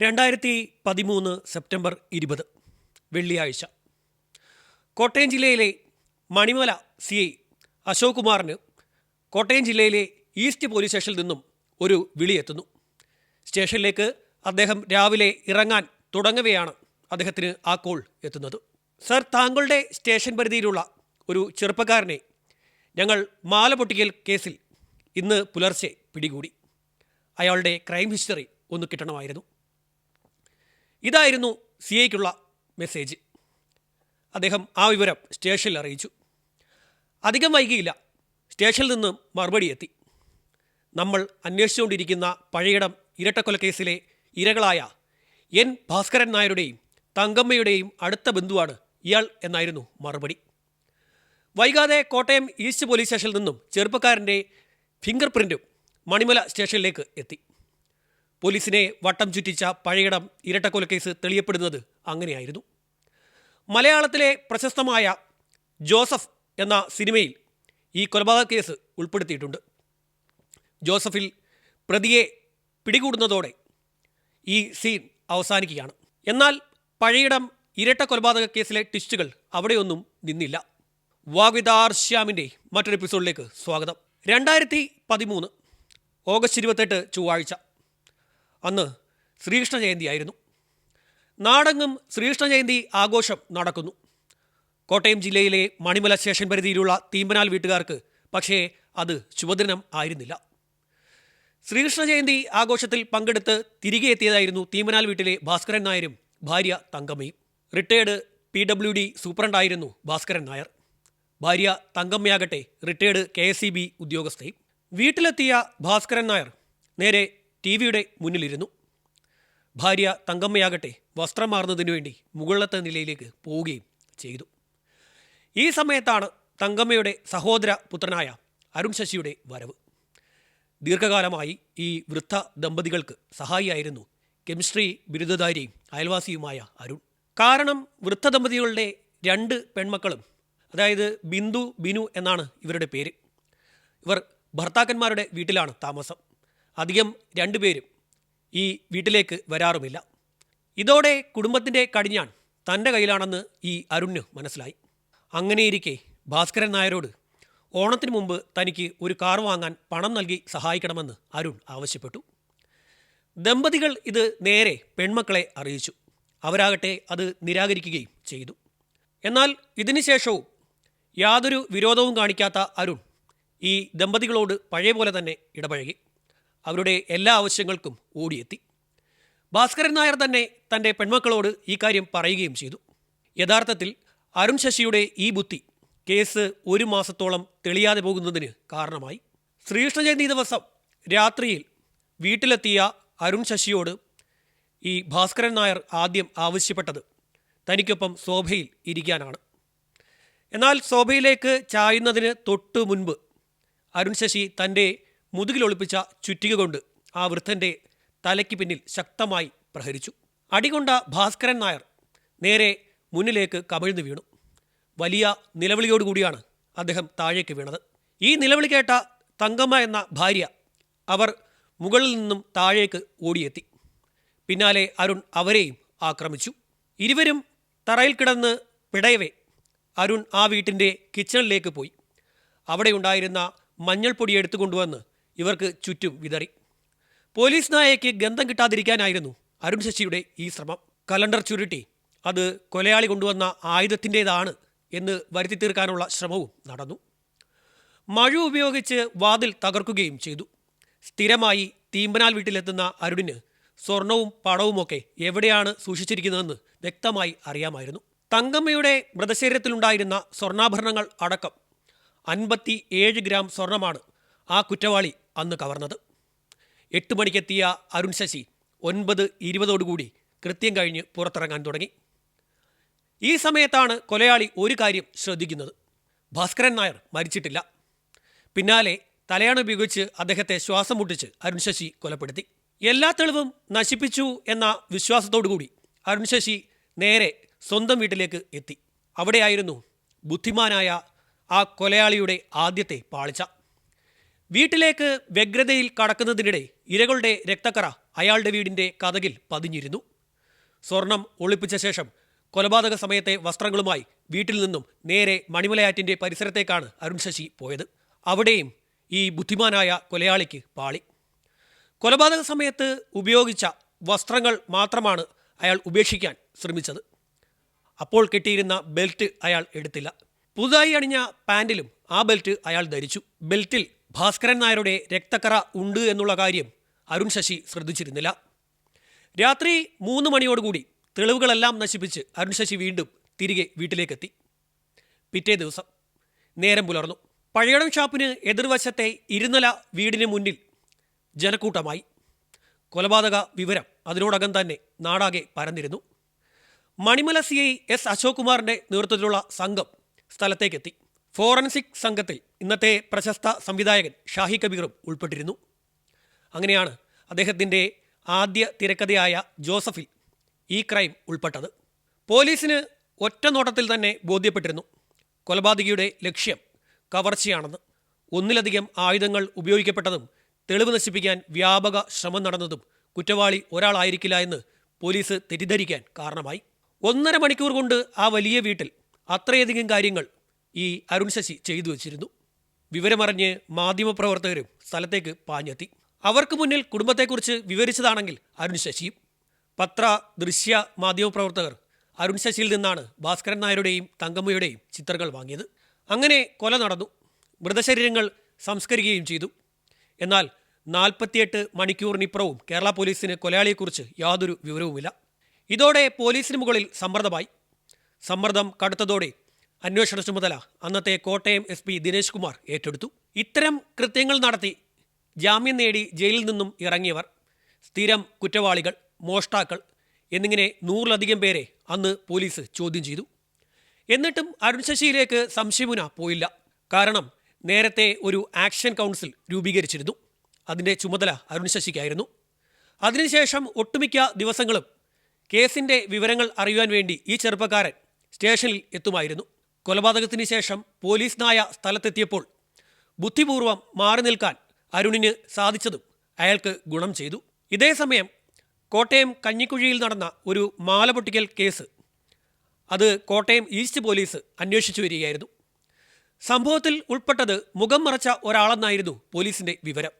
രണ്ടായിരത്തി പതിമൂന്ന് സെപ്റ്റംബർ ഇരുപത് വെള്ളിയാഴ്ച. കോട്ടയം ജില്ലയിലെ മണിമല സി ഐ അശോക് കുമാറിന് കോട്ടയം ജില്ലയിലെ ഈസ്റ്റ് പോലീസ് സ്റ്റേഷനിൽ നിന്നും ഒരു വിളിയെത്തുന്നു സ്റ്റേഷനിലേക്ക് അദ്ദേഹം രാവിലെ ഇറങ്ങാൻ തുടങ്ങവെയാണ് അദ്ദേഹത്തിന് ആ കോൾ എത്തുന്നത്. സർ താങ്കളുടെ സ്റ്റേഷൻ പരിധിയിലുള്ള ഒരു ചെറുപ്പക്കാരനെ ഞങ്ങൾ മാല പൊട്ടിക്കൽ കേസിൽ ഇന്ന് പുലർച്ചെ പിടികൂടി. അയാളുടെ ക്രൈം ഹിസ്റ്ററി ഒന്ന് കിട്ടണമായിരുന്നു. ഇതായിരുന്നു സി ഐക്കുള്ള മെസ്സേജ്. അദ്ദേഹം ആ വിവരം സ്റ്റേഷനിൽ അറിയിച്ചു. അധികം വൈകിയില്ല. സ്റ്റേഷനിൽ നിന്ന് മറുപടി എത്തി. നമ്മൾ അന്വേഷിച്ചുകൊണ്ടിരിക്കുന്ന പഴയിടം ഇരട്ടക്കൊലക്കേസിലെ ഇരകളായ എൻ ഭാസ്കരൻ നായരുടെയും തങ്കമ്മയുടെയും അടുത്ത ബന്ധുവാണ് ഇയാൾ എന്നായിരുന്നു മറുപടി. വൈകാതെ കോട്ടയം ഈസ്റ്റ് പോലീസ് സ്റ്റേഷനിൽ നിന്നും ചെറുപ്പക്കാരന്റെ ഫിംഗർ പ്രിന്റും മണിമല സ്റ്റേഷനിലേക്ക് എത്തി. പോലീസിനെ വട്ടം ചുറ്റിച്ച പഴയിടം ഇരട്ടക്കൊലക്കേസ് തെളിയപ്പെടുന്നത് അങ്ങനെയായിരുന്നു. മലയാളത്തിലെ പ്രശസ്തമായ ജോസഫ് എന്ന സിനിമയിൽ ഈ കൊലപാതക കേസ് ഉൾപ്പെടുത്തിയിട്ടുണ്ട്. ജോസഫിൽ പ്രതിയെ പിടികൂടുന്നതോടെ ഈ സീൻ അവസാനിക്കുകയാണ്. എന്നാൽ പഴയിടം ഇരട്ട കൊലപാതക കേസിലെ ട്വിസ്റ്റുകൾ അവിടെയൊന്നും നിന്നില്ല. വാഗ്വിതാർ ശ്യാമിന്റെ മറ്റൊരു എപ്പിസോഡിലേക്ക് സ്വാഗതം. രണ്ടായിരത്തി പതിമൂന്ന് ഓഗസ്റ്റ് ഇരുപത്തെട്ട് ചൊവ്വാഴ്ച. അന്ന് ശ്രീകൃഷ്ണ ജയന്തിയായിരുന്നു നാടെങ്ങും ശ്രീകൃഷ്ണ ജയന്തി ആഘോഷം നടക്കുന്നു. കോട്ടയം ജില്ലയിലെ മണിമല സ്റ്റേഷൻ പരിധിയിലുള്ള തീമ്പനാൽ വീട്ടുകാർക്ക് പക്ഷേ അത് ശുഭദിനം ആയിരുന്നില്ല. ശ്രീകൃഷ്ണ ജയന്തി ആഘോഷത്തിൽ പങ്കെടുത്ത് തിരികെ എത്തിയതായിരുന്നു തീമ്പനാൽ വീട്ടിലെ ഭാസ്കരൻ നായരും ഭാര്യ തങ്കമ്മയും. റിട്ടയേർഡ് പി ഡബ്ല്യു ഡി സൂപ്രണ്ടായിരുന്നു ഭാസ്കരൻ നായർ. ഭാര്യ തങ്കമ്മയാകട്ടെ retired K S E B ഉദ്യോഗസ്ഥയും. വീട്ടിലെത്തിയ ഭാസ്കരൻ നായർ നേരെ ടി വിയുടെ മുന്നിലിരുന്നു. ഭാര്യ തങ്കമ്മയാകട്ടെ വസ്ത്രം മാറുന്നതിനു വേണ്ടി മുകളിലത്തെ നിലയിലേക്ക് പോവുകയും ചെയ്തു. ഈ സമയത്താണ് തങ്കമ്മയുടെ സഹോദര പുത്രനായ അരുൺ ശശിയുടെ വരവ്. ദീർഘകാലമായി ഈ വൃദ്ധ ദമ്പതികൾക്ക് സഹായിയായിരുന്നു കെമിസ്ട്രി ബിരുദധാരിയും അയൽവാസിയുമായ അരുൺ. കാരണം വൃദ്ധ ദമ്പതികളുടെ രണ്ട് പെൺമക്കളും അതായത് ബിന്ദു ബിനു എന്നാണ് ഇവരുടെ പേര്. ഇവർ ഭർത്താക്കന്മാരുടെ വീട്ടിലാണ് താമസം. അധികം രണ്ടുപേരും ഈ വീട്ടിലേക്ക് വരാറുമില്ല. ഇതോടെ കുടുംബത്തിന്റെ കടിഞ്ഞാൺ തന്റെ കയ്യിലാണെന്ന് ഈ അരുണിന് മനസ്സിലായി. അങ്ങനെയിരിക്കെ ഭാസ്കരൻ നായരോട് ഓണത്തിന് മുമ്പ് തനിക്ക് ഒരു കാർ വാങ്ങാൻ പണം നൽകി സഹായിക്കണമെന്ന് അരുൺ ആവശ്യപ്പെട്ടു. ദമ്പതികൾ ഇത് നേരെ പെൺമക്കളെ അറിയിച്ചു. അവരാകട്ടെ അത് നിരാകരിക്കുകയും ചെയ്തു. എന്നാൽ ഇതിനുശേഷവും യാതൊരു വിരോധവും കാണിക്കാത്ത അരുൺ ഈ ദമ്പതികളോട് പഴയ പോലെ തന്നെ ഇടപഴകി. അവരുടെ എല്ലാ ആവശ്യങ്ങൾക്കും ഓടിയെത്തി. ഭാസ്കരൻ നായർ തന്നെ തന്റെ പെൺമക്കളോട് ഈ കാര്യം പറയുകയും ചെയ്തു. യഥാർത്ഥത്തിൽ അരുൺ ശശിയുടെ ഈ ബുദ്ധി കേസ് ഒരു മാസത്തോളം തെളിയാതെ പോകുന്നതിന് കാരണമായി. ശ്രീകൃഷ്ണ ജയന്തി ദിവസം രാത്രിയിൽ വീട്ടിലെത്തിയ അരുൺ ശശിയോട് ഈ ഭാസ്കരൻ നായർ ആദ്യം ആവശ്യപ്പെട്ടത് തനിക്കൊപ്പം ശോഭയിൽ ഇരിക്കാനാണ്. എന്നാൽ ശോഭയിലേക്ക് ചായുന്നതിന് തൊട്ടു മുൻപ് അരുൺ ശശി തന്റെ മുതുകിലൊളിപ്പിച്ച ചുറ്റിക കൊണ്ട് ആ വൃദ്ധന്റെ തലയ്ക്ക് പിന്നിൽ ശക്തമായി പ്രഹരിച്ചു. അടികൊണ്ട ഭാസ്കരൻ നായർ നേരെ മുന്നിലേക്ക് കമിഴ്ന്നു വീണു. വലിയ നിലവിളിയോടുകൂടിയാണ് അദ്ദേഹം താഴേക്ക് വീണത്. ഈ നിലവിളി കേട്ട തങ്കമ്മ എന്ന ഭാര്യ അവർ മുകളിൽ നിന്നും താഴേക്ക് ഓടിയെത്തി. പിന്നാലെ അരുൺ അവരെയും ആക്രമിച്ചു. ഇരുവരും തറയിൽ കിടന്ന് പിടയവേ അരുൺ ആ വീട്ടിന്റെ കിച്ചണിലേക്ക് പോയി. അവിടെയുണ്ടായിരുന്ന മഞ്ഞൾപ്പൊടി എടുത്തുകൊണ്ടുവന്ന് ഇവർക്ക് ചുറ്റും വിതറി. പോലീസ് നായയ്ക്ക് ഗന്ധം കിട്ടാതിരിക്കാനായിരുന്നു അരുൺ ശശിയുടെ ഈ ശ്രമം. കലണ്ടർ ചുരുട്ടി. അത് കൊലയാളി കൊണ്ടുവന്ന ആയുധത്തിന്റേതാണ് എന്ന് വരുത്തി തീർക്കാനുള്ള ശ്രമവും നടന്നു. മഴ ഉപയോഗിച്ച് വാതിൽ തകർക്കുകയും ചെയ്തു. സ്ഥിരമായി തീമ്പനാൽ വീട്ടിലെത്തുന്ന അരുണിന് സ്വർണവും പണവുമൊക്കെ എവിടെയാണ് സൂക്ഷിച്ചിരിക്കുന്നതെന്ന് വ്യക്തമായി അറിയാമായിരുന്നു. തങ്കമ്മയുടെ മൃതശരീരത്തിലുണ്ടായിരുന്ന സ്വർണാഭരണങ്ങൾ അടക്കം അൻപത്തി ഏഴ് ഗ്രാം സ്വർണമാണ് ആ കുറ്റവാളി അന്ന് കവർന്നത്. എട്ട് മണിക്കെത്തിയ അരുൺ ശശി ഒൻപത് ഇരുപതോടുകൂടി കൃത്യം കഴിഞ്ഞ് പുറത്തിറങ്ങാൻ തുടങ്ങി. ഈ സമയത്താണ് കൊലയാളി ഒരു കാര്യം ശ്രദ്ധിക്കുന്നത്. ഭാസ്കരൻ നായർ മരിച്ചിട്ടില്ല. പിന്നാലെ തലയാണ് ഉപയോഗിച്ച് അദ്ദേഹത്തെ ശ്വാസം മുട്ടിച്ച് അരുൺ ശശി കൊലപ്പെടുത്തി. എല്ലാ തെളിവും നശിപ്പിച്ചു എന്ന വിശ്വാസത്തോടുകൂടി അരുൺ ശശി നേരെ സ്വന്തം വീട്ടിലേക്ക് എത്തി. അവിടെയായിരുന്നു ബുദ്ധിമാനായ ആ കൊലയാളിയുടെ ആദ്യത്തെ പാളിച്ച. വീട്ടിലേക്ക് വ്യഗ്രതയിൽ കടക്കുന്നതിനിടെ ഇരകളുടെ രക്തക്കറ അയാളുടെ വീടിന്റെ കഥകിൽ പതിഞ്ഞിരുന്നു. സ്വർണം ഒളിപ്പിച്ച ശേഷം കൊലപാതക സമയത്തെ വസ്ത്രങ്ങളുമായി വീട്ടിൽ നിന്നും നേരെ മണിമലയാറ്റിന്റെ പരിസരത്തേക്കാണ് അരുൺ ശശി പോയത്. അവിടെയും ഈ ബുദ്ധിമാനായ കൊലയാളിക്ക് പാളി. കൊലപാതക സമയത്ത് ഉപയോഗിച്ച വസ്ത്രങ്ങൾ മാത്രമാണ് അയാൾ ഉപേക്ഷിക്കാൻ ശ്രമിച്ചത്. അപ്പോൾ കിട്ടിയിരുന്ന ബെൽറ്റ് അയാൾ എടുത്തില്ല. പുതുതായി അണിഞ്ഞ പാൻറിലും ആ ബെൽറ്റ് അയാൾ ധരിച്ചു. ബെൽറ്റിൽ ഭാസ്കരൻ നായരുടെ രക്തക്കറ ഉണ്ട് എന്നുള്ള കാര്യം അരുൺ ശശി ശ്രദ്ധിച്ചിരുന്നില്ല. രാത്രി മൂന്ന് മണിയോടുകൂടി തെളിവുകളെല്ലാം നശിപ്പിച്ച് അരുൺ ശശി വീണ്ടും തിരികെ വീട്ടിലേക്കെത്തി. പിറ്റേ ദിവസം നേരം പുലർന്നു. പഴയടം ഷാപ്പിന് എതിർവശത്തെ ഇരുന്നല വീടിന് മുന്നിൽ ജനക്കൂട്ടമായി. കൊലപാതക വിവരം അതിനോടകം തന്നെ നാടാകെ പരന്നിരുന്നു. Manimala C I S Ashok കുമാറിന്റെ നേതൃത്വത്തിലുള്ള സംഘം സ്ഥലത്തേക്കെത്തി. ഫോറൻസിക് സംഘത്തിൽ ഇന്നത്തെ പ്രശസ്ത സംവിധായകൻ ഷാഹി കബീറും ഉൾപ്പെട്ടിരുന്നു. അങ്ങനെയാണ് അദ്ദേഹത്തിന്റെ ആദ്യ തിരക്കഥയായ ജോസഫിൽ ഈ ക്രൈം ഉൾപ്പെട്ടത്. പോലീസിന് ഒറ്റ നോട്ടത്തിൽ തന്നെ ബോധ്യപ്പെട്ടിരുന്നു. കൊലപാതകിയുടെ ലക്ഷ്യം കവർച്ചയാണെന്ന്. ഒന്നിലധികം ആയുധങ്ങൾ ഉപയോഗിക്കപ്പെട്ടതും തെളിവ് നശിപ്പിക്കാൻ വ്യാപക ശ്രമം നടന്നതും കുറ്റവാളി ഒരാളായിരിക്കില്ല എന്ന് പോലീസ് തെറ്റിദ്ധരിക്കാൻ കാരണമായി. ഒന്നര മണിക്കൂർ കൊണ്ട് ആ വലിയ വീട്ടിൽ അത്രയധികം കാര്യങ്ങൾ ഈ അരുൺ ശശി ചെയ്തു വച്ചിരുന്നു. വിവരമറിഞ്ഞ് മാധ്യമപ്രവർത്തകരും സ്ഥലത്തേക്ക് പാഞ്ഞെത്തി. അവർക്ക് മുന്നിൽ കുടുംബത്തെക്കുറിച്ച് വിവരിച്ചതാണെങ്കിൽ അരുൺ ശശിയും. പത്ര ദൃശ്യ മാധ്യമപ്രവർത്തകർ അരുൺ ശശിയിൽ നിന്നാണ് ഭാസ്കരൻ നായരുടെയും തങ്കമ്മയുടെയും ചിത്രങ്ങൾ വാങ്ങിയത്. അങ്ങനെ കൊല നടന്നു. മൃതശരീരങ്ങൾ സംസ്കരിക്കുകയും ചെയ്തു. എന്നാൽ നാൽപ്പത്തിയെട്ട് മണിക്കൂറിനിപ്പുറവും കേരള പോലീസിന് കൊലയാളിയെക്കുറിച്ച് യാതൊരു വിവരവുമില്ല. ഇതോടെ പോലീസിന് മുകളിൽ സമ്മർദ്ദമായി. സമ്മർദ്ദം കടുത്തതോടെ അന്വേഷണ ചുമതല അന്നത്തെ കോട്ടയം എസ് പി ദിനേശ് കുമാർ ഏറ്റെടുത്തു. ഇത്തരം കൃത്യങ്ങൾ നടത്തി ജാമ്യം നേടി ജയിലിൽ നിന്നും ഇറങ്ങിയവർ സ്ഥിരം കുറ്റവാളികൾ മോഷ്ടാക്കൾ എന്നിങ്ങനെ നൂറിലധികം പേരെ അന്ന് പോലീസ് ചോദ്യം ചെയ്തു. എന്നിട്ടും അരുൺ ശശിയിലേക്ക് സംശയമുന പോയില്ല. കാരണം നേരത്തെ ഒരു ആക്ഷൻ കൗൺസിൽ രൂപീകരിച്ചിരുന്നു. അതിന്റെ ചുമതല അരുൺ ശശിക്കായിരുന്നു. അതിനുശേഷം ഒട്ടുമിക്ക ദിവസങ്ങളും കേസിന്റെ വിവരങ്ങൾ അറിയുവാൻ വേണ്ടി ഈ ചെറുപ്പക്കാരൻ സ്റ്റേഷനിൽ എത്തുമായിരുന്നു. കൊലപാതകത്തിന് ശേഷം പോലീസ് നായ സ്ഥലത്തെത്തിയപ്പോൾ ബുദ്ധിപൂർവം മാറി നിൽക്കാൻ അരുണിന് സാധിച്ചതും അയാൾക്ക് ഗുണം ചെയ്തു. ഇതേസമയം കോട്ടയം കഞ്ഞിക്കുഴിയിൽ നടന്ന ഒരു മാല പൊട്ടിക്കൽ കേസ്. അത് കോട്ടയം ഈസ്റ്റ് പോലീസ് അന്വേഷിച്ചു വരികയായിരുന്നു. സംഭവത്തിൽ ഉൾപ്പെട്ടത് മുഖം മറച്ച ഒരാളെന്നായിരുന്നു പോലീസിന്റെ വിവരം.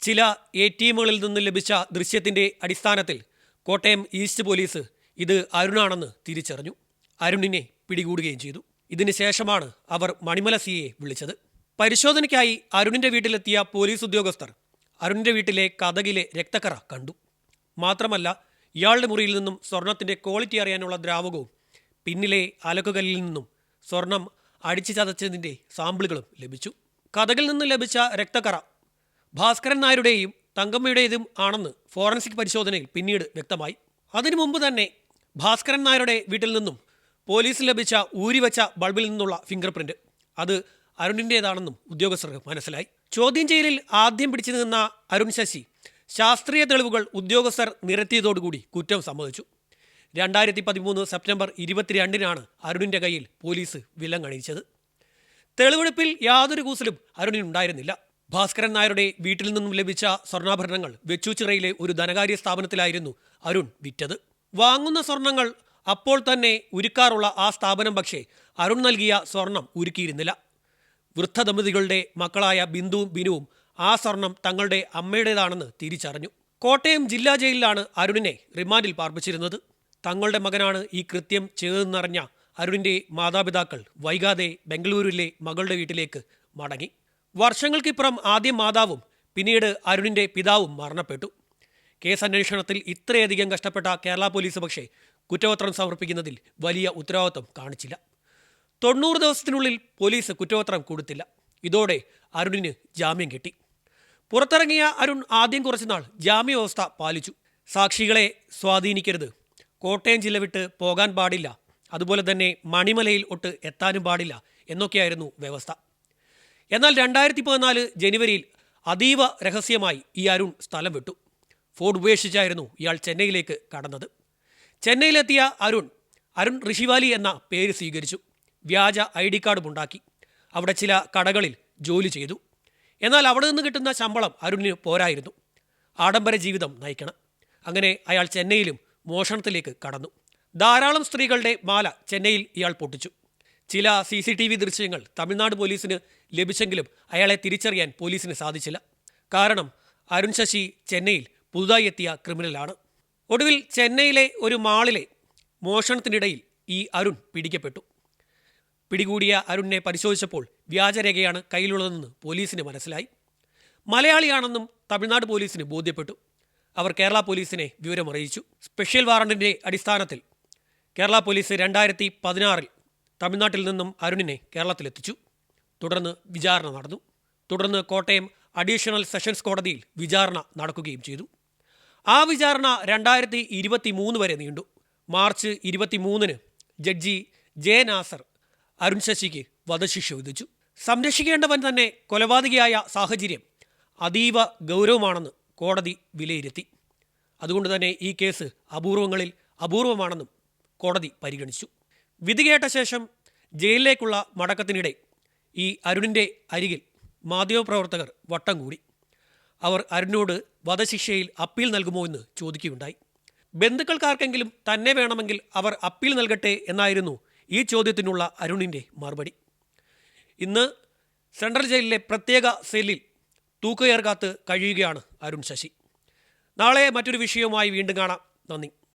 ചില എ ടി എമ്മുകളിൽ നിന്ന് ലഭിച്ച ദൃശ്യത്തിന്റെ അടിസ്ഥാനത്തിൽ കോട്ടയം ഈസ്റ്റ് പോലീസ് ഇത് അരുണാണെന്ന് തിരിച്ചറിഞ്ഞു. അരുണിനെ പിടികൂടുകയും ചെയ്തു. ഇതിന് ശേഷമാണ് അവർ മണിമല സിയെ വിളിച്ചത്. പരിശോധനയ്ക്കായി അരുണിന്റെ വീട്ടിലെത്തിയ പോലീസ് ഉദ്യോഗസ്ഥർ അരുണിന്റെ വീട്ടിലെ കഥകിലെ രക്തക്കറ കണ്ടു. മാത്രമല്ല ഇയാളുടെ മുറിയിൽ നിന്നും സ്വർണത്തിന്റെ ക്വാളിറ്റി അറിയാനുള്ള ദ്രാവകവും പിന്നിലെ അലക്കുകല്ലിൽ നിന്നും സ്വർണം അടിച്ചു ചതച്ചതിന്റെ സാമ്പിളുകളും ലഭിച്ചു. കഥകിൽ നിന്ന് ലഭിച്ച രക്തക്കറ ഭാസ്കരൻ നായരുടെയും തങ്കമ്മയുടേതും ആണെന്ന് ഫോറൻസിക് പരിശോധനയിൽ പിന്നീട് വ്യക്തമായി. അതിനു മുമ്പ് തന്നെ ഭാസ്കരൻ നായരുടെ വീട്ടിൽ നിന്നും പോലീസ് ലഭിച്ച ഊരിവെച്ച ബൾബിൽ നിന്നുള്ള ഫിംഗർ പ്രിന്റ് അത് അരുണിന്റേതാണെന്നും ഉദ്യോഗസ്ഥർക്ക് മനസ്സിലായി. ചോദ്യം ചെയ്യലിൽ ആദ്യം പിടിച്ചു നിന്ന അരുൺ ശശി ശാസ്ത്രീയ തെളിവുകൾ ഉദ്യോഗസ്ഥർ നിരത്തിയതോടുകൂടി കുറ്റം സമ്മതിച്ചു. രണ്ടായിരത്തി പതിമൂന്ന് സെപ്റ്റംബർ ഇരുപത്തിരണ്ടിനാണ് അരുണിന്റെ കയ്യിൽ പോലീസ് വിലങ്ങണിയിച്ചത്. തെളിവെടുപ്പിൽ യാതൊരു കൂസലും അരുണിനുണ്ടായിരുന്നില്ല. ഭാസ്കരൻ നായരുടെ വീട്ടിൽ നിന്നും ലഭിച്ച സ്വർണാഭരണങ്ങൾ വെച്ചൂച്ചിറയിലെ ഒരു ധനകാര്യ സ്ഥാപനത്തിലായിരുന്നു അരുൺ വിറ്റത്. വാങ്ങുന്ന സ്വർണങ്ങൾ അപ്പോൾ തന്നെ ഉരുക്കാറുള്ള ആ സ്ഥാപനം പക്ഷേ അരുൺ നൽകിയ സ്വർണം ഉരുക്കിയിരുന്നില്ല. വൃദ്ധ ദമ്പതികളുടെ മക്കളായ ബിന്ദുവും ബിനുവും ആ സ്വർണം തങ്ങളുടെ അമ്മയുടേതാണെന്ന് തിരിച്ചറിഞ്ഞു. കോട്ടയം ജില്ലാ ജയിലിലാണ് അരുണിനെ റിമാൻഡിൽ പാർപ്പിച്ചിരുന്നത്. തങ്ങളുടെ മകനാണ് ഈ കൃത്യം ചെയ്തതെന്നറിഞ്ഞ അരുണിന്റെ മാതാപിതാക്കൾ വൈകാതെ ബംഗളൂരുവിലെ മകളുടെ വീട്ടിലേക്ക് മടങ്ങി. വർഷങ്ങൾക്കിപ്പുറം ആദ്യം മാതാവും പിന്നീട് അരുണിന്റെ പിതാവും മരണപ്പെട്ടു. കേസ് അന്വേഷണത്തിൽ ഇത്രയധികം കഷ്ടപ്പെട്ട കേരള പോലീസ് പക്ഷേ കുറ്റപത്രം സമർപ്പിക്കുന്നതിൽ വലിയ ഉത്തരവാദിത്വം കാണിച്ചില്ല. തൊണ്ണൂറ് ദിവസത്തിനുള്ളിൽ പോലീസ് കുറ്റപത്രം കൊടുത്തില്ല. ഇതോടെ അരുണിന് ജാമ്യം കിട്ടി. പുറത്തിറങ്ങിയ അരുൺ ആദ്യം കുറച്ചുനാൾ ജാമ്യവ്യവസ്ഥ പാലിച്ചു. സാക്ഷികളെ സ്വാധീനിക്കരുത്. കോട്ടയം ജില്ല വിട്ട് പോകാൻ പാടില്ല. അതുപോലെ തന്നെ മണിമലയിൽ ഒട്ട് എത്താനും പാടില്ല എന്നൊക്കെയായിരുന്നു വ്യവസ്ഥ. എന്നാൽ രണ്ടായിരത്തി പതിനാല് ജനുവരിയിൽ അതീവ രഹസ്യമായി ഈ അരുൺ സ്ഥലം വിട്ടു. ഫോർഡ് ഉപേക്ഷിച്ചായിരുന്നു ഇയാൾ ചെന്നൈയിലേക്ക് കടന്നത്. ചെന്നൈയിലെത്തിയ അരുൺ അരുൺ ഋഷിവാലി എന്ന പേര് സ്വീകരിച്ചു. വ്യാജ ഐ ഡി കാർഡും ഉണ്ടാക്കി. അവിടെ ചില കടകളിൽ ജോലി ചെയ്തു. എന്നാൽ അവിടെ നിന്ന് കിട്ടുന്ന ശമ്പളം അരുണിന് പോരായിരുന്നു. ആഡംബര ജീവിതം നയിക്കണം. അങ്ങനെ അയാൾ ചെന്നൈയിലും മോഷണത്തിലേക്ക് കടന്നു. ധാരാളം സ്ത്രീകളുടെ മാല ചെന്നൈയിൽ ഇയാൾ പൊട്ടിച്ചു. ചില സി സി ടി വി ദൃശ്യങ്ങൾ തമിഴ്നാട് പോലീസിന് ലഭിച്ചെങ്കിലും അയാളെ തിരിച്ചറിയാൻ പോലീസിന് സാധിച്ചില്ല. കാരണം അരുൺ ശശി ചെന്നൈയിൽ പുതുതായി എത്തിയ ക്രിമിനലാണ്. ഒടുവിൽ ചെന്നൈയിലെ ഒരു മാളിലെ മോഷണത്തിനിടയിൽ ഈ അരുൺ പിടിക്കപ്പെട്ടു. പിടികൂടിയ അരുണിനെ പരിശോധിച്ചപ്പോൾ വ്യാജരേഖയാണ് കയ്യിലുള്ളതെന്ന് പോലീസിന് മനസ്സിലായി. മലയാളിയാണെന്നും തമിഴ്നാട് പോലീസിന് ബോധ്യപ്പെട്ടു. അവർ കേരള പോലീസിനെ വിവരമറിയിച്ചു. സ്പെഷ്യൽ വാറണ്ടിന്റെ അടിസ്ഥാനത്തിൽ കേരള പോലീസ് രണ്ടായിരത്തി പതിനാറിൽ തമിഴ്നാട്ടിൽ നിന്നും അരുണിനെ കേരളത്തിലെത്തിച്ചു. തുടർന്ന് വിചാരണ നടന്നു. തുടർന്ന് കോട്ടയം അഡീഷണൽ സെഷൻസ് കോടതിയിൽ വിചാരണ നടക്കുകയും ചെയ്തു. ആ വിചാരണ രണ്ടായിരത്തി ഇരുപത്തി മൂന്ന് വരെ നീണ്ടു. മാർച്ച് ഇരുപത്തി മൂന്നിന് ജഡ്ജി ജെ നാസർ അരുൺ ശശിക്ക് വധശിക്ഷ വിധിച്ചു. സംരക്ഷിക്കേണ്ടവൻ തന്നെ കൊലപാതകിയായ സാഹചര്യം അതീവ ഗൗരവമാണെന്ന് കോടതി വിലയിരുത്തി. അതുകൊണ്ട് തന്നെ ഈ കേസ് അപൂർവങ്ങളിൽ അപൂർവമാണെന്നും കോടതി പരിഗണിച്ചു. വിധി കേട്ട ശേഷം ജയിലിലേക്കുള്ള മടക്കത്തിനിടെ ഈ അരുണിന്റെ അരികിൽ മാധ്യമപ്രവർത്തകർ വട്ടം കൂടി. അവർ അരുണിനോട് വധശിക്ഷയിൽ അപ്പീൽ നൽകുമോ എന്ന് ചോദിക്കുകയുണ്ടായി. ബന്ധുക്കൾക്കാർക്കെങ്കിലും തന്നെ വേണമെങ്കിൽ അവർ അപ്പീൽ നൽകട്ടെ എന്നായിരുന്നു ഈ ചോദ്യത്തിനുള്ള അരുണിന്റെ മറുപടി. ഇന്ന് സെൻട്രൽ ജയിലിലെ പ്രത്യേക സെല്ലിൽ തൂക്കുകയർ കാത്ത് കഴിയുകയാണ് അരുൺ ശശി. നാളെ മറ്റൊരു വിഷയവുമായി വീണ്ടും കാണാം. നന്ദി.